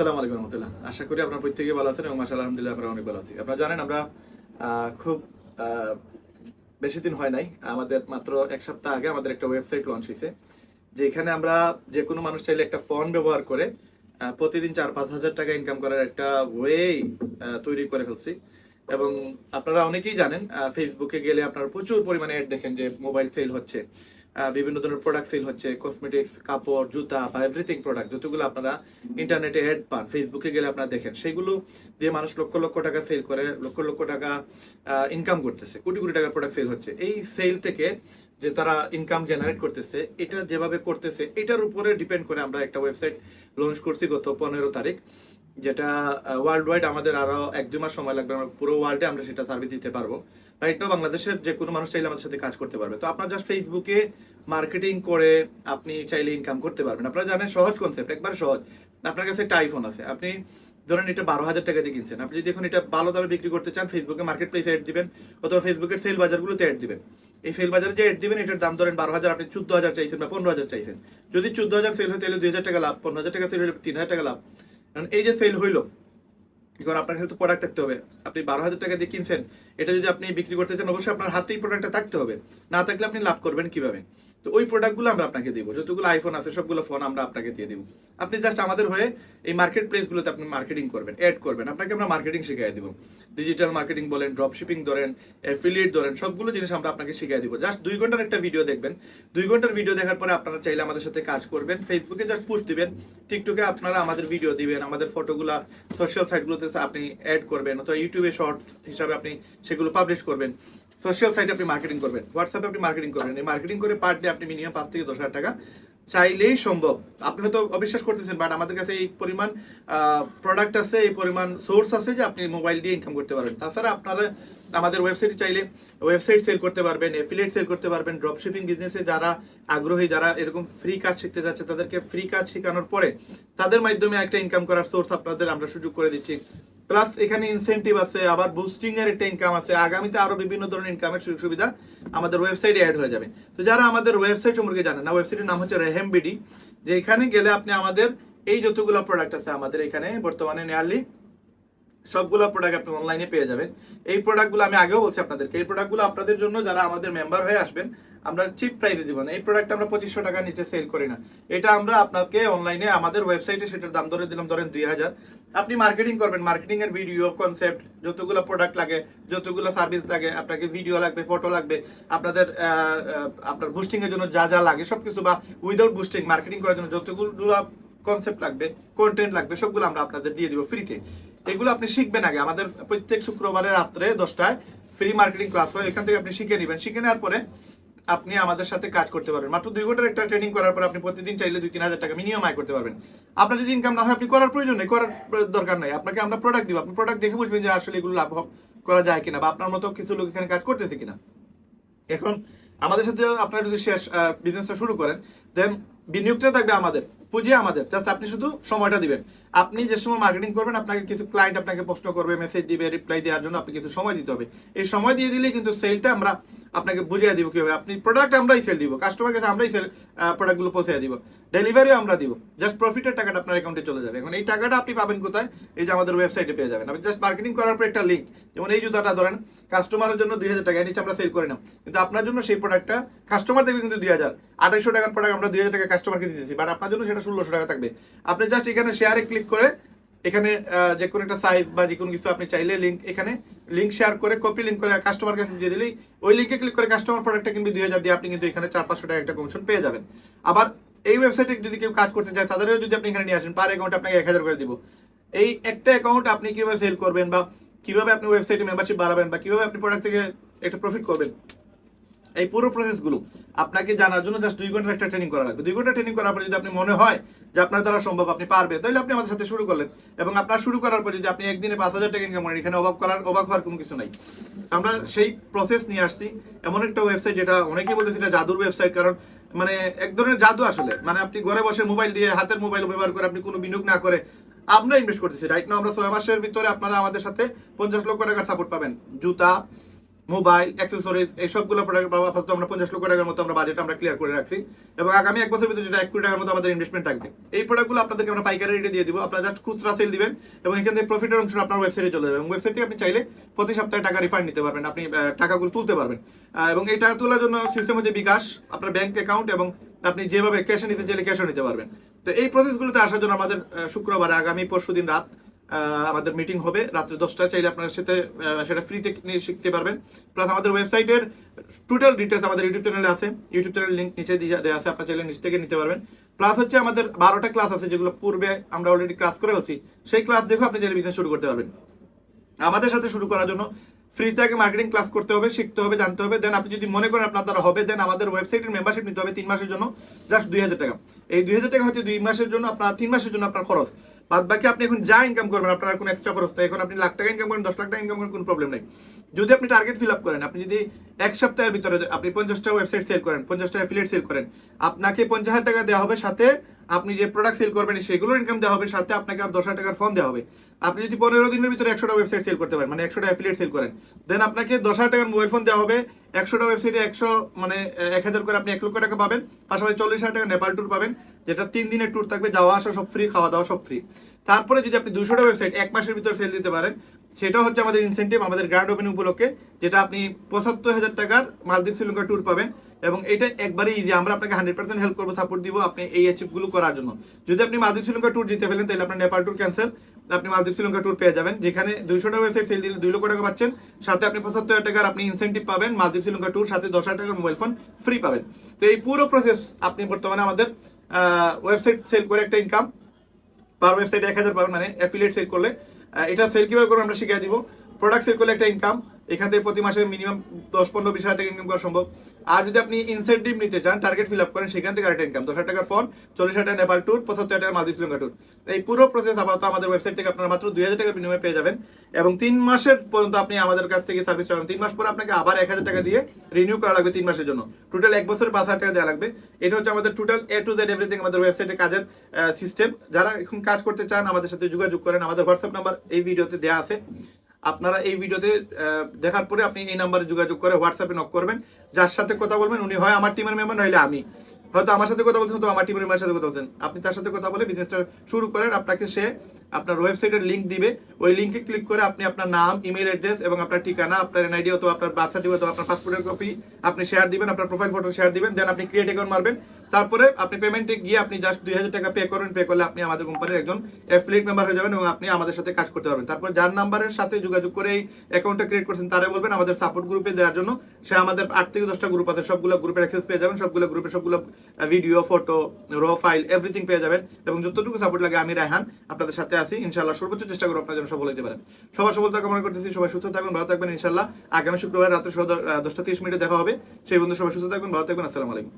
আসসালামু আলাইকুম রহমতুল্লাহ। আশা করি আপনার প্রত্যেকে ভালো আছেন এবং মাসা আলহামদুলিল্লাহ অনেক ভালো আছি। আপনারা জানেন, আমরা খুব বেশি দিন হয় নাই। আমাদের মাত্র এক সপ্তাহ আগে আমাদের একটা ওয়েবসাইট লঞ্চ হয়েছে যেখানে আমরা যে কোনো মানুষ চাইলে একটা ফোন ব্যবহার করে প্রতিদিন চার পাঁচ হাজার টাকা ইনকাম করার একটা ওয়ে তৈরি করে ফেলছি। এবং আপনারা অনেকেই জানেন ফেসবুকে গেলে আপনারা প্রচুর পরিমাণে অ্যাড দেখেন যে মোবাইল সেল হচ্ছে। বিভিন্ন ধরনের প্রোডাক্ট সেল হচ্ছে কসমেটিক্স কাপড়, জুতা বা এভরিথিং প্রোডাক্ট যতগুলো আপনারা ইন্টারনেটে অ্যাড পান ফেসবুকে গেলে আপনারা দেখেন, সেগুলো দিয়ে মানুষ লক্ষ লক্ষ টাকা সেল করে, লক্ষ লক্ষ টাকা ইনকাম করতেছে, কোটি কোটি টাকার প্রোডাক্ট সেল হচ্ছে। এই সেল থেকে যে তারা ইনকাম জেনারেট করতেছে, এটা যেভাবে করতেছে, এটার উপরে ডিপেন্ড করে আমরা একটা ওয়েবসাইট লঞ্চ করছি গত পনেরো তারিখ। যেটা ওয়ার্ল্ড ওয়াইড আমাদের আরও এক, দুই মাস সময় লাগবে, আমরা পুরো ওয়ার্ল্ডে আমরা সেটা সার্ভিস দিতে পারব। রাইট নাও বাংলাদেশের যে কোনো মানুষ চাইলে আমাদের সাথে কাজ করতে পারবে। তো আপনার জাস্ট ফেসবুকে মার্কেটিং করে আপনি চাইলে ইনকাম করতে পারবেন। আপনারা জানেন সহজ কনসেপ্ট একবার সহজ। আপনার কাছে একটা আইফোন আছে, আপনি ধরেন এটা বারো হাজার টাকা দিয়ে কিনছেন। আপনি যদি এখন এটা ভালো দামে বিক্রি করতে চান ফেসবুকে মার্কেট প্লেসে অ্যাড দিবেন, অথবা ফেসবুকের সেল বাজারগুলোতে অ্যাড দিবেন। এই সেল বাজারে যে অ্যাড দিবেন, এটার দাম ধরেন বারো হাজার, আপনি চোদ্দ হাজার চাইছেন বা পনেরো হাজার চাইছেন। যদি চোদ্দ হাজার সেল হয়, তাহলে দুই হাজার টাকা লাভ, পনেরো হাজার টাকা সেল হলে তিন হাজার টাকা লাভ। কারণ এই যে সেল হইল এখন আপনার কাছে তো প্রোডাক্ট থাকতে হবে? আপনি বারো হাজার টাকা দিয়ে কিনছেন, এটা যদি আপনি বিক্রি করতে চান, অবশ্যই আপনার হাতেই প্রোডাক্টটা থাকতে হবে। না থাকলে আপনি লাভ করবেন কীভাবে? তো ওই প্রোডাক্টগুলো আমরা আপনাকে দিব। যতগুলো আইফোন আছে, সবগুলো ফোন আমরা আপনাকে দিয়ে দিব। আপনি জাস্ট আমাদের হয়ে এই মার্কেট প্লেসগুলোতে আপনি মার্কেটিং করবেন অ্যাড করবেন। আপনাকে আমরা মার্কেটিং শিখিয়ে দিব। ডিজিটাল মার্কেটিং বলেন ড্রপ শিপিং ধরেন অ্যাফিলিয়েট ধরেন, সবগুলো জিনিস আমরা আপনাকে শিখিয়ে দিব। জাস্ট দুই ঘণ্টার একটা ভিডিও দেখবেন। দুই ঘণ্টার ভিডিও দেখার পরে আপনারা চাইলে আমাদের সাথে কাজ করবেন। ফেসবুকে জাস্ট পুশ দিবেন। টিকটকে আপনারা আমাদের ভিডিও দিবেন। আমাদের ফটোগুলা সোশ্যাল সাইটগুলোতে আপনি অ্যাড করবেন। অথবা ইউটিউবে শর্টস হিসাবে আপনি সেগুলো পাবলিশ করবেন। সোশ্যাল সাইটে আপনি মার্কেটিং করবেন। হোয়াটসঅ্যাপে আপনি মার্কেটিং করবেন। এই মার্কেটিং করে পার ডে আপনি মিনিমাম পাঁচ থেকে দশ হাজার টাকা চাইলেই সম্ভব। আপনি হয়তো অবিশ্বাস করতেছেন বাট আমাদের কাছে এই পরিমাণ প্রোডাক্ট আছে, এই পরিমাণ সোর্স আছে যে আপনি মোবাইল দিয়ে ইনকাম করতে পারবেন। তাছাড়া আপনারা আমাদের ওয়েবসাইট চাইলে ওয়েবসাইট সেল করতে পারবেন এফিলিয়েট সেল করতে পারবেন ড্রপ শিপিং বিজনেসে যারা আগ্রহী, যারা এরকম ফ্রি কাজ শিখতে যাচ্ছে, তাদেরকে ফ্রি কাজ শেখানোর পরে তাদের মাধ্যমে একটা ইনকাম করার সোর্স আপনাদের আমরা সুযোগ করে দিচ্ছি। প্লাস এখানে ইনসেন্টিভ আছে, আবার বুস্টিং এর একটা ইনকাম আছে। আগামীতে আরও বিভিন্ন ধরনের ইনকামের সুযোগ সুবিধা আমাদের ওয়েবসাইটে অ্যাড হয়ে যাবে। তো যারা আমাদের ওয়েবসাইট সম্পর্কে জানেন না ওয়েবসাইটের নাম হচ্ছে রেহেম বিডি যে এখানে গেলে আপনি আমাদের এই যতগুলো প্রোডাক্ট আছে আমাদের এখানে বর্তমানে নিয়ারলি সবগুলো প্রোডাক্ট আপনি অনলাইনে পেয়ে যাবেন। এই প্রোডাক্টগুলো আমি আগেও বলছি আপনাদেরকে। এই প্রোডাক্টগুলো আপনাদের জন্য যারা আমাদের মেম্বার হয়ে আসবেন, আমরা চিপ প্রাইসে দিব না। এই প্রোডাক্ট আমরা পঁচিশশো টাকার নিচে সেল করি না। এটা আমরা আপনাকে অনলাইনে আমাদের ওয়েবসাইটে সেটার দাম ধরে দিলাম, ধরেন দুই হাজার। আপনি মার্কেটিং করবেন। মার্কেটিং এর ভিডিও কনসেপ্ট যতগুলো প্রোডাক্ট লাগে, যতগুলো সার্ভিস লাগে, আপনাকে ভিডিও লাগবে ফটো লাগবে, আপনাদের আপনার বুস্টিং এর জন্য যা যা লাগে, সবকিছু বা উইদাউট বুস্টিং মার্কেটিং করার জন্য যতগুলো কনসেপ্ট লাগবে কন্টেন্ট লাগবে, সবগুলো আমরা আপনাদের দিয়ে দিব ফ্রিতে এগুলো আপনি শিখবেন আগে। আমাদের প্রত্যেক শুক্রবারে রাত্রে দশটায় ফ্রি মার্কেটিং ক্লাস হয়। এখান থেকে আপনি শিখে নেবেন। শিখে নেওয়ার পরে আপনি আমাদের সাথে কাজ করতে পারবেন। মাত্র দুই ঘণ্টার একটা ট্রেনিং করার পর আপনি প্রতিদিন চাইলে দুই তিন হাজার টাকা মিনিমাম আয় করতে পারবেন। আপনার যদি ইনকাম না হয়, আপনি করার প্রয়োজন নেই। করার দরকার নাই। আপনাকে আমরা প্রোডাক্ট দিব। আপনি প্রোডাক্ট দেখে বুঝবেন যে আসলে এগুলো লাভ করা যায় কিনা বা আপনার মতো কিছু লোক এখানে কাজ করতেছে কিনা। এখন আমাদের সাথে আপনারা যদি শেষ বিজনেসটা শুরু করেন দেন বিনিয়োগটা থাকবে আমাদের। পুঁজি আমাদের জাস্ট আপনি শুধু সময়টা দিবেন। আপনি যে সময় মার্কেটিং করবেন, আপনাকে কিছু ক্লায়েন্ট আপনাকে প্রশ্ন করবে মেসেজ দিবে রিপ্লাই দেওয়ার জন্য আপনি কিছু সময় দিতে হবে। এই সময় দিয়ে দিলে কিন্তু সেলটা আমরা আপনাকে বুঝিয়ে দিব কীভাবে। আপনি প্রোডাক্ট আমরাই সেল দিব কাস্টমার কাছে আমরাই সেল প্রোডাক্টগুলো পৌঁছে দিব। ডেলিভারিও আমরা দিব জাস্ট প্রফিটের টাকাটা আপনার অ্যাকাউন্টে চলে যাবে। এখন এই টাকাটা আপনি পাবেন কোথায়? এই যে আমাদের ওয়েবসাইটে পেয়ে যাবেন। আপনি জাস্ট মার্কেটিং করার পর একটা লিঙ্ক যেমন এই জুতাটা ধরেন কাস্টমারের জন্য দুই হাজার টাকা নিচে আমরা সেল করে না কিন্তু আপনার জন্য সেই প্রোডাক্টটা কাস্টমার দেবে কিন্তু দুই হাজার। আঠাইশশো টাকার প্রোডাক্ট আমরা দুই হাজার টাকা কাস্টমারকে দিতেছি বাট আপনার জন্য সেটা ষোলোশো টাকা থাকবে। আপনি জাস্ট এখানে শেয়ারে ক্লিক করে, এখানে যে কোনো একটা সাইজ বা যে কোনো কিছু আপনি চাইলে লিঙ্ক এখানে লিঙ্ক শেয়ার করে কপি লিঙ্ক করে কাস্টমার কাছে দিয়ে দিলেই ওই লিঙ্কে ক্লিক করে কাস্টমার প্রোডাক্টটা কিনবে দুই হাজার দিয়ে আপনি কিন্তু এখানে চার, পাঁচশো টাকা একটা কমিশন পেয়ে যাবেন। আবার এই ওয়েবসাইটে যদি কেউ কাজ করতে চায়, তাদেরও যদি আপনি এখানে নিয়ে আসেন পার অ্যাকাউন্ট আপনাকে এক হাজার করে দিব। এই একটা অ্যাকাউন্ট আপনি কীভাবে সেল করবেন বা কীভাবে আপনি ওয়েবসাইটে মেম্বারশিপ বাড়াবেন বা কীভাবে আপনি প্রোডাক্ট থেকে একটা প্রফিট করবেন এই পুরো প্রসেসগুলো আপনাকে জানার জন্য জাস্ট দুই ঘণ্টার একটা ট্রেনিং করা লাগবে। দুই ঘণ্টা ট্রেনিং করার পর যদি আপনি মনে হয় যে আপনার দ্বারা সম্ভব আপনি পারবে, তাহলে আপনি আমাদের সাথে শুরু করলেন। এবং আপনার শুরু করার পর যদি আপনি একদিনে পাঁচ হাজার টাকা ইনকাম করেন, এখানে অবাক করার, অবাক হওয়ার কোনো কিছু নাই। আমরা সেই প্রসেস নিয়ে আসছি। এমন একটা ওয়েবসাইট যেটা অনেকেই বলতেছে এটা জাদুর ওয়েবসাইট কারণ মানে এক ধরনের জাদু আসলে। মানে আপনি ঘরে বসে মোবাইল দিয়ে হাতের মোবাইল ব্যবহার করে আপনি কোনো বিনিয়োগ না করে আমরা ইনভেস্ট করতেছি। রাইট না আমরা ছয় মাসের ভিতরে আপনারা আমাদের সাথে পঞ্চাশ লক্ষ টাকার সাপোর্ট পাবেন। জুতা মোবাইল অ্যাক্সেসরিজ এই সবগুলো প্রোডাক্ট আপাতত আমরা পঞ্চাশ লক্ষ টাকার মতো আমরা বাজেট আমরা ক্লিয়ার করে রাখছি। এবং আগামী এক বছরের ভিতরে যেটা এক কোটি টাকার মতো আমাদের ইনভেস্টমেন্ট থাকবে। এই প্রোডাক্টগুলো আপনাদেরকে আমরা পাইকারি রেটে দিয়ে দিব। আপনারা জাস্ট খুচরা সেল দিবেন এবং এখান থেকে প্রফিটের অংশ আপনার ওয়েবসাইটে চলে যাবে। ওয়েবসাইট আপনি চাইলে প্রতি সপ্তাহে টাকা রিফান্ড নিতে পারবেন। আপনি টাকাগুলো তুলতে পারবেন। এবং এই টাকা তোলার জন্য সিস্টেম হচ্ছে বিকাশ, আপনার ব্যাংক অ্যাকাউন্ট এবং আপনি যেভাবে ক্যাশে নিতে চাইলে ক্যাশও নিতে পারবেন। তো এই প্রসেসগুলোতে আসার জন্য আমাদের শুক্রবার, আগামী পরশু দিন রাত আমাদের মিটিং হবে রাত্রে দশটায়। চাইলে আপনার সাথে সেটা ফ্রিতে শিখতে পারবেন। প্লাস আমাদের ওয়েবসাইটের টোটাল ডিটেলস আমাদের ইউটিউব চ্যানেলে আছে। ইউটিউব চ্যানেল লিঙ্ক নিচে দিয়ে দেওয়া আছে। আপনার চাইলে নিচ থেকে নিতে পারবেন। প্লাস হচ্ছে আমাদের বারোটা ক্লাস আছে, যেগুলো পূর্বে আমরা অলরেডি ক্লাস করে হচ্ছি সেই ক্লাস দেখে আপনি চাইলে বিজনেস শুরু করতে পারবেন। আমাদের সাথে শুরু করার জন্য ফ্রিতে আগে মার্কেটিং ক্লাস করতে হবে, শিখতে হবে, জানতে হবে। দেন আপনি যদি মনে করেন আপনার দ্বারা হবে দেন আমাদের ওয়েবসাইটের মেম্বারশিপ নিতে হবে তিন মাসের জন্য জাস্ট দুই হাজার টাকা। এই দুই হাজার টাকা হচ্ছে দুই মাসের জন্য আপনার, তিন মাসের জন্য আপনার খরচ। বাদ বাকি আপনি এখন যা ইনকাম করবেন, আপনার কোনো এক্সট্রা খরচ তাই এখন আপনি লাখ টাকা ইনকাম করেন, দশ লাখ টাকা ইনকাম করেন কোনো প্রবলেম নেই। যদি আপনি টার্গেট ফিল আপ করেন, আপনি যদি এক সপ্তাহের ভিতরে আপনি পঞ্চাশটা ওয়েবসাইট সেল করেন, পঞ্চাশটা অ্যাফিলিয়েট সেল করেন, আপনাকে পঞ্চাশ হাজার টাকা দেওয়া হবে সাথে আপনি যে প্রোডাক্ট সেল করবেন, সেগুলোর ইনকাম দেওয়া হবে, সাথে আপনাকে দশ হাজার টাকার ফোন দেওয়া হবে। আপনি যদি পনেরো দিনের ভিতরে একশোটা ওয়েবসাইট সেল করতে পারেন মানে একশোটা অ্যাফিলিয়েট সেল করেন দেন আপনাকে দশ হাজার টাকার মোবাইল ফোন দেওয়া হবে, একশোটা ওয়েবসাইটে একশো মানে এক হাজার করে আপনি এক লক্ষ টাকা পাবেন, পাশাপাশি চল্লিশ হাজার টাকা নেপাল ট্যুর পাবেন, যেটা তিন দিনের ট্যুর থাকবে, যাওয়া, আসা সব ফ্রি খাওয়া দাওয়া সব ফ্রি তারপরে যদি আপনি দুশোটা ওয়েবসাইট এক মাসের ভিতরে সেল দিতে পারেন সেটা হচ্ছে আমাদের ইনসেন্টিভ আমাদের গ্র্যান্ড ওপেনিং উপলক্ষে, যেটা আপনি পঁচাত্তর হাজার টাকার মালদ্বীপ শ্রীলঙ্কা ট্যুর পাবেন এবং এটা একবারে ইজি আমরা আপনাকে হান্ড্রেড পার্সেন্ট হেল্প করব সাপোর্ট দিব আপনি এই অ্যাচিভগুলো করার জন্য। যদি আপনি মালদ্বীপ শ্রীলঙ্কা ট্যুর জিতে ফেলেন, তাহলে আপনার নেপাল ট্যুর ক্যান্সেল আপনি মালদ্বীপ শ্রীলঙ্কা ট্যুর পেয়ে যাবেন। যেখানে দুইশোটা ওয়েবসাইট সেল দিলে দুই লক্ষ টাকা পাচ্ছেন, সাথে আপনি পঁচাত্তর হাজার টাকার আপনি ইনসেন্টিভ পাবেন, মালদ্বীপ শ্রীলঙ্কা ট্যুর সাথে দশ হাজার টাকার মোবাইল ফোন ফ্রি পাবেন। তো এই পুরো প্রসেস আপনি বর্তমানে আমাদের ওয়েবসাইট সেল করে একটা ইনকাম পার ওয়েবসাইটে এক হাজার পাবেন মানে অ্যাফিলিয়েট সেল করলে। এটা সেল কীভাবে করব আমরা শিখিয়ে দিব। প্রোডাক্ট সেল করলে একটা ইনকাম এখান থেকে প্রতি মাসে মিনিমাম দশ পনেরো বিশ হাজার টাকা ইনকাম করা সম্ভব। আর যদি আপনি ইনসেন্টিভ নিতে চান টার্গেট ফিল আপ করেন, সেখান থেকে আরেকটা ইনকাম দশ হাজার টাকার ফোন চল্লিশ হাজার টাকা নেপাল ট্যুর পঁচাত্তর হাজার টাকা মালদ্বীপ শ্রীলঙ্কা ট্যুর এই পুরো প্রসেস আপাতত আমাদের ওয়েবসাইট থেকে আপনারা মাত্র দুই হাজার টাকার বিনিময়ে পেয়ে যাবেন। এবং তিন মাসের পর্যন্ত আপনি আমাদের কাছ থেকে সার্ভিস পাবেন। তিন মাস পরে আপনাকে আবার এক হাজার টাকা দিয়ে রিনিউ করা লাগবে তিন মাসের জন্য। টোটাল এক বছরে পাঁচ হাজার টাকা দেওয়া লাগবে। এটা হচ্ছে আমাদের total A to Z everything আমাদের ওয়েবসাইটে কাজের সিস্টেম যারা এখন কাজ করতে চান, আমাদের সাথে যোগাযোগ করেন। আমাদের হোয়াটসঅ্যাপ নাম্বার এই ভিডিওতে দেওয়া আছে। আপনারা এই ভিডিওতে দেখার পরে আপনি এই নাম্বারে যোগাযোগ করে হোয়াটসঅ্যাপে নক করবেন। যার সাথে কথা বলবেন, উনি হয় আমার টিমের মেম্বার নইলে আমি। হয়তো আমার সাথে কথা বলছেন তো আমার টিমের মেম্বার সাথে কথা বলছেন। আপনি তার সাথে কথা বলে বিজনেসটা শুরু করেন। আপনাকে সে আপনার ওয়েবসাইটের লিঙ্ক দিবে। ওই লিঙ্কে ক্লিক করে আপনি আপনার নাম ইমেল অ্যাড্রেস এবং আপনার ঠিকানা, আপনার এনআইডি অথবা আপনার বার্থ সার্টিফিকেট আপনার পাসপোর্টের কপি আপনি শেয়ার দিবেন, আপনার প্রোফাইল ফটো শেয়ার দিবেন দেন আপনি ক্রিয়েট অ্যাকাউন্ট মারবেন। তারপরে আপনি পেমেন্টে গিয়ে আপনি জাস্ট দুই হাজার টাকা পে করবেন। পে করলে আপনি আমাদের কোম্পানির একজন অ্যাফিলিয়েট মেম্বার হয়ে যাবেন এবং আপনি আমাদের সাথে কাজ করতে পারবেন। তারপর যার নাম্বারের সাথে যোগাযোগ করে এই অ্যাকাউন্টটা ক্রিয়েট করছেন, তারা বলবেন আমাদের সাপোর্ট গ্রুপে দেওয়ার জন্য। সে আমাদের আট থেকে দশটা গ্রুপ আছে, সবগুলো গ্রুপের অ্যাক্সেস পেয়ে যাবেন, সবগুলো গ্রুপে সবগুলো ভিডিও ফটো র ফাইল এভরিথিং পেয়ে যাবেন। এবং যতটুকু সাপোর্ট লাগে, আমি রায়হান আপনাদের সাথে আছি ইনশাল্লাহ সর্বোচ্চ চেষ্টা করব আপনার জন্য সফল হতে পারেন। সবার সফলতা কামনা করতেছি, সবাই সুস্থ থাকবেন, ভালো থাকবেন ইনশাল্লাহ আগামী শুক্রবার রাত্রে দশটা তিরিশ মিনিটে দেখা হবে। সেই বন্ধু সবাই সুস্থ থাকবেন, ভালো থাকবেন, আসসালামু আলাইকুম।